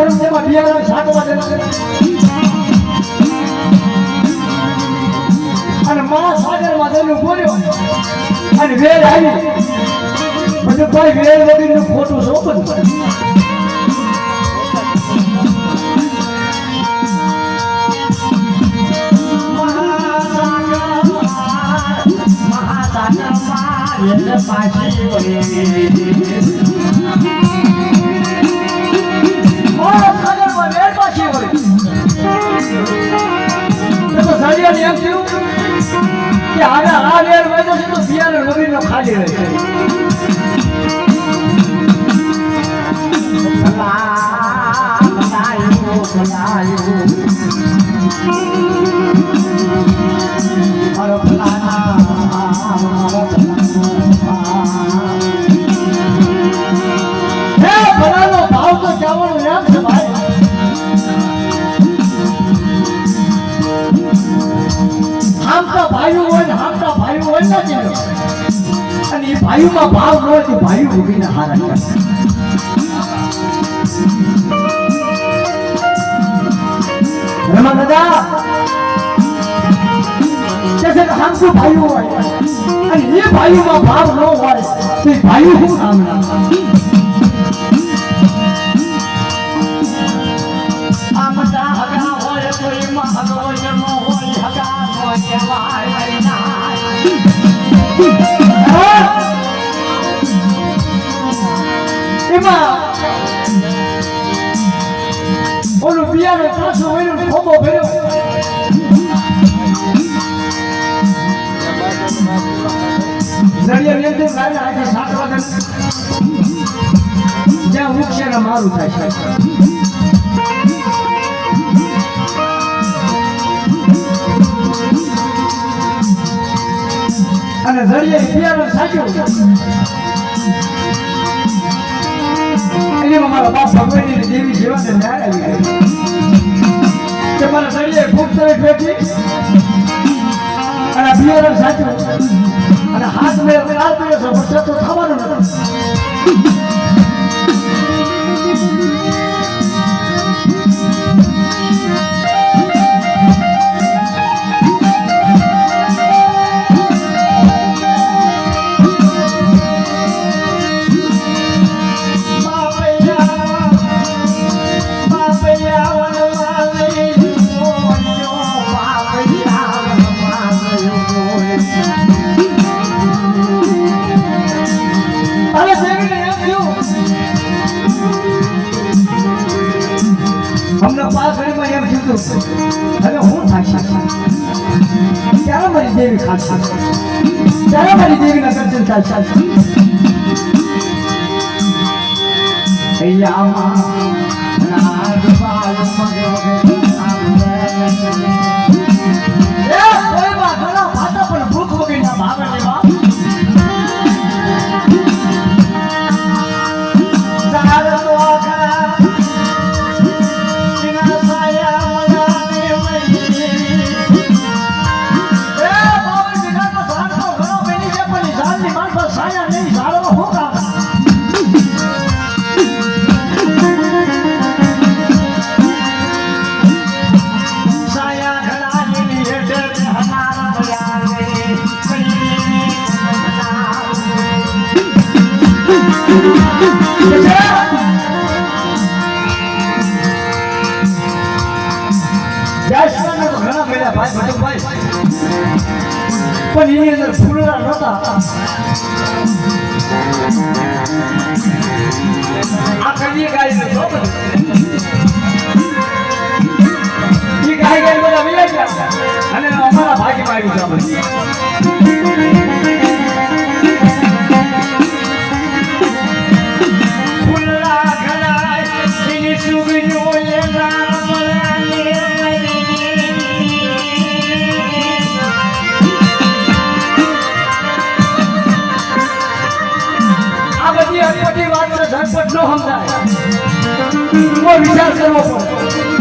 ભરું તેમાં બિયારણ છાંટવા દેના અને મા સાગરમાં જઈને બોલ્યો અને વેર આવી. બધું ભાઈ વેર વગરનું ખોટું સોપન પડે મહાસાગરમાં કે હવે આ છે બિયારણ વગરનો ખાલી રહેશે હે ભાઈઓ હોય ને ચીલો અને એ ભાઈઓમાં ભાવ ન હોય તો ભાઈઓ ઉભીને હારા કરે. રમા દાદા. કે છે કે ભાઈઓ હોય. અને એ ભાઈઓમાં ભાવ ન હોય તો ભાઈઓ શું ના વેલદે આજે મારું થાય અને જડિયા બિયારણ સાચું એમાં મારા બાપ ભગવાનની દેવી જેવા બિયારણ સાચું અને હાથ મેં લાલ પીળો છે પણ તો થવાનો નથી. દેવીને એમ થયું હવે હું થશે ક્યારે મારી દેવી ખાશે ક્યારે મારી દેવીના દર્શન થશે એ પણ એની અંદર ફૂલડા નહોતા આ કલીએ ગાય જો બધું. ઈ ગાય ગાય બધા વહી ગયા અને અમારા ભાગીમાં આવ્યું છે બધી અટપટી વાત છે ઝટપટ